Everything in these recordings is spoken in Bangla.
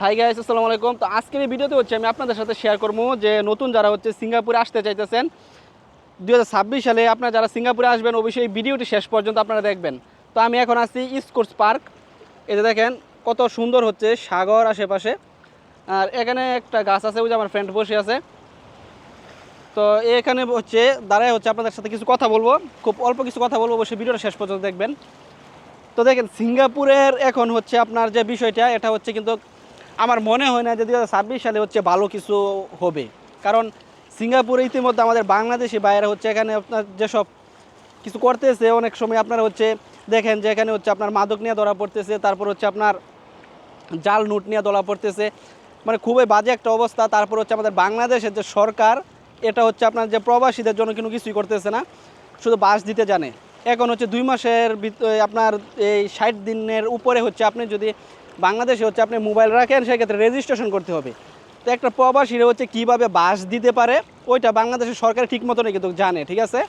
হাই গাইস আসসালামু আলাইকুম। তো আজকের এই ভিডিওতে হচ্ছে আমি আপনাদের সাথে শেয়ার করব যে নতুন যারা হচ্ছে সিঙ্গাপুরে আসতে চাইতেছেন দু হাজার ছাব্বিশ সালে আপনারা যারা সিঙ্গাপুরে আসবেন, অবশ্যই এই ভিডিওটি শেষ পর্যন্ত আপনারা দেখবেন। তো আমি এখন আছি ইস্কোর্স পার্ক এতে দেখেন, কত সুন্দর হচ্ছে সাগর আশেপাশে। আর এখানে একটা গাছ আছে, ওই যে আমার ফ্রেন্ড বসে আছে। তো এখানে হচ্ছে দাঁড়ায় হচ্ছে আপনাদের সাথে কিছু কথা বলব। খুব অল্প কিছু কথা বলব, অবশ্যই ভিডিওটা শেষ পর্যন্ত দেখবেন। তো দেখেন, সিঙ্গাপুরের এখন হচ্ছে আপনার যে বিষয়টা, এটা হচ্ছে কিন্তু আমার মনে হয় না যে দু সালে হচ্ছে ভালো কিছু হবে। কারণ সিঙ্গাপুরে ইতিমধ্যে আমাদের বাংলাদেশি বাইরে হচ্ছে এখানে আপনার যেসব কিছু করতেছে, অনেক সময় আপনারা হচ্ছে দেখেন যে এখানে হচ্ছে আপনার মাদক নিয়ে ধরা পড়তেছে, তারপর হচ্ছে আপনার জাল নোট নিয়ে ধরা পড়তেছে। মানে খুবই বাজে একটা অবস্থা। তারপর হচ্ছে আমাদের বাংলাদেশের যে সরকার, এটা হচ্ছে আপনার যে প্রবাসীদের জন্য কোনো কিছুই করতেছে না, শুধু বাস দিতে জানে। এখন হচ্ছে দুই মাসের আপনার এই ষাট দিনের উপরে হচ্ছে আপনি যদি বাংলাদেশে হচ্ছে আপনি মোবাইল রাখেন, সেক্ষেত্রে রেজিস্ট্রেশন করতে হবে। তো একটা প্রবাসীরা হচ্ছে কীভাবে বাস দিতে পারে, ওইটা বাংলাদেশের সরকার ঠিক মতনই কিন্তু জানে, ঠিক আছে?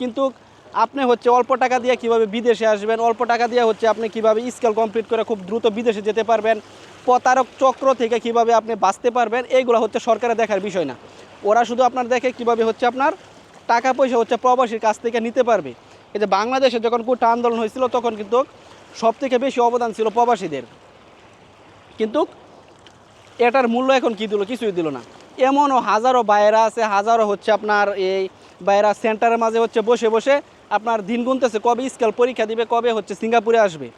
কিন্তু আপনি হচ্ছে অল্প টাকা দিয়ে কীভাবে বিদেশে আসবেন, অল্প টাকা দিয়ে হচ্ছে আপনি কীভাবে স্কেল কমপ্লিট করে খুব দ্রুত বিদেশে যেতে পারবেন, প্রতারক চক্র থেকে কীভাবে আপনি বাঁচতে পারবেন, এইগুলো হচ্ছে সরকারের দেখার বিষয় না। ওরা শুধু আপনার দেখে কীভাবে হচ্ছে আপনার টাকা পয়সা হচ্ছে প্রবাসীর কাছ থেকে নিতে পারবে। এই যে বাংলাদেশে যখন কোটা আন্দোলন হয়েছিল, তখন কিন্তু সব থেকে বেশি অবদান ছিল প্রবাসীদের। কিন্তু এটার মূল্য এখন কি দিল? কিছুই দিল না। এমনও হাজারো বাইরা আছে, হাজারো হচ্ছে আপনার এই বাইরা সেন্টারের মাঝে হচ্ছে বসে বসে আপনার দিন গুনতেছে, কবে স্কেল পরীক্ষা দিবে, কবে হচ্ছে সিঙ্গাপুরে আসবে।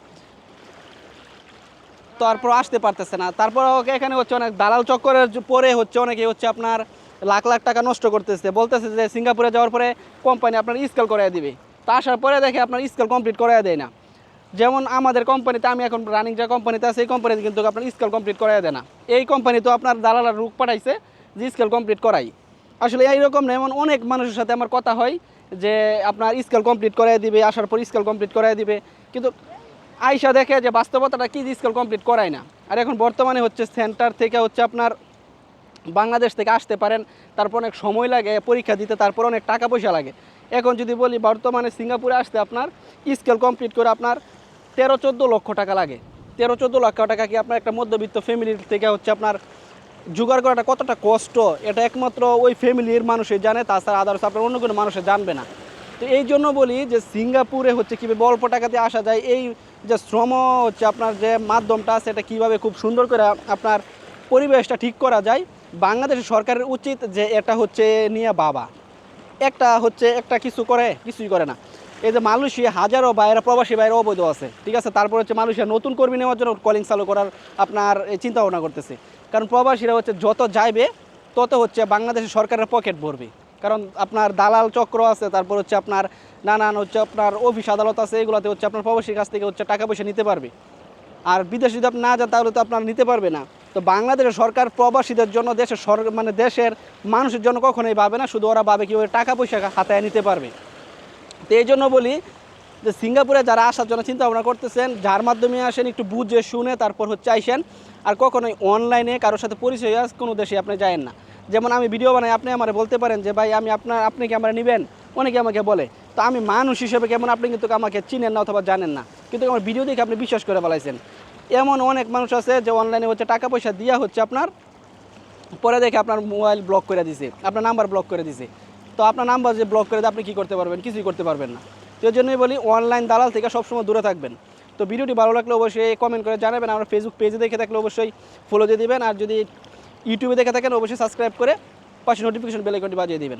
তারপর আসতে পারতেছে না। তারপর এখানে হচ্ছে অনেক দালাল চক্করের পরে হচ্ছে অনেকে হচ্ছে আপনার লাখ লাখ টাকা নষ্ট করতেছে। বলতেছে যে সিঙ্গাপুরে যাওয়ার পরে কোম্পানি আপনার স্কেল করাই দিবে। তা আসার পরে দেখে আপনার স্কেল কমপ্লিট করাই দেয় না। যেমন আমাদের কোম্পানিতে আমি এখন রানিং যে কোম্পানিতে আছে, এই কোম্পানিতে কিন্তু আপনার স্কেল কমপ্লিট করাই দেয় না। এই কোম্পানি তো আপনার দালালার রূপ পাঠাইছে যে স্কেল কমপ্লিট করাই। আসলে এইরকম না, এমন অনেক মানুষের সাথে আমার কথা হয় যে আপনার স্কেল কমপ্লিট করাই দিবে, আসার পর স্কেল কমপ্লিট করাই দিবে। কিন্তু আইসা দেখে যে বাস্তবতাটা কি স্কেল কমপ্লিট করায় না। আর এখন বর্তমানে হচ্ছে সেন্টার থেকে হচ্ছে আপনার বাংলাদেশ থেকে আসতে পারেন, তারপর অনেক সময় লাগে, পরীক্ষা দিতে, তারপর অনেক টাকা পয়সা লাগে। এখন যদি বলি বর্তমানে সিঙ্গাপুরে আসতে আপনার স্কেল কমপ্লিট করে আপনার তেরো চোদ্দ লক্ষ টাকা লাগে। তেরো চোদ্দ লক্ষ টাকা কি আপনার একটা মধ্যবিত্ত ফ্যামিলির থেকে হচ্ছে আপনার জোগাড় করাটা কতটা কষ্ট? এটা একমাত্র ওই ফ্যামিলির মানুষই জানে, তাছাড়া আদার্স আপনার অন্য কোনো মানুষে জানবে না। তো এই জন্য বলি যে সিঙ্গাপুরে হচ্ছে কীভাবে অল্প টাকাতে আসা যায়, এই যে শ্রম হচ্ছে আপনার যে মাধ্যমটা এটা কীভাবে খুব সুন্দর করে আপনার পরিবেশটা ঠিক করা যায়, বাংলাদেশের সরকারের উচিত যে এটা হচ্ছে নিয়ে বাবা। একটা হচ্ছে একটা কিছু করে, কিছুই করে না। এই যে মালয়েশিয়া, হাজারো বাইরে প্রবাসী বাইরে অবৈধ আছে, ঠিক আছে? তারপর হচ্ছে মালয়েশিয়া নতুন কর্মী নেওয়ার জন্য কলিং চালু করার আপনার চিন্তা ভাবনা করতেছে। কারণ প্রবাসীরা হচ্ছে যত যাইবে, তত হচ্ছে বাংলাদেশের সরকারের পকেট ভরবে। কারণ আপনার দালাল চক্র আছে, তারপর হচ্ছে আপনার নানান হচ্ছে আপনার অফিস আদালত আছে, এগুলোতে হচ্ছে আপনার প্রবাসীর কাছ থেকে হচ্ছে টাকা পয়সা নিতে পারবে। আর বিদেশে যদি আপনি না যান, তাহলে তো আপনার নিতে পারবে না। তো বাংলাদেশের সরকার প্রবাসীদের জন্য দেশের মানে দেশের মানুষের জন্য কখনোই ভাবে না, শুধু ওরা ভাবে কীভাবে টাকা পয়সা হাতায় নিতে পারবে। তো এই জন্য বলি যে সিঙ্গাপুরে যারা আসার জন্য চিন্তা ভাবনা করতেছেন, যার মাধ্যমে আসেন, একটু বুঝে শুনে তারপর হচ্ছে আইসেন। আর কখনোই অনলাইনে কারোর সাথে পরিচয় হয়ে কোনো দেশে আপনি যায়েন না। যেমন আমি ভিডিও বানাই, আপনি আমার বলতে পারেন যে, ভাই, আমি আপনার, আপনি কি আমার নেবেন? অনেকে আমাকে বলে। তো আমি মানুষ হিসেবে কেমন আপনি কিন্তু আমাকে চিনেন না অথবা জানেন না। কিন্তু আমার ভিডিও দেখে আপনি বিশ্বাস করে বলাইছেন এমন অনেক মানুষ আছে যে অনলাইনে হচ্ছে টাকা পয়সা দিয়া হচ্ছে আপনার, পরে দেখে আপনার মোবাইল ব্লক করে দিছে, আপনার নাম্বার ব্লক করে দিছে। তো আপনার নাম্বার যে ব্লক করে দেয়, আপনি কী করতে পারবেন? কিছুই করতে পারবেন না। তো এর জন্যই বলি অনলাইন দালাল থেকে সবসময় দূরে থাকবেন। তো ভিডিওটি ভালো লাগলে অবশ্যই কমেন্ট করে জানাবেন। আমরা ফেসবুক পেজে দেখে থাকলে অবশ্যই ফলো দিয়ে দেবেন। আর যদি ইউটিউবে দেখে থাকেন, অবশ্যই সাবস্ক্রাইব করে পাশে নোটিফিকেশন বেল আইকনটি বাজিয়ে দিবেন।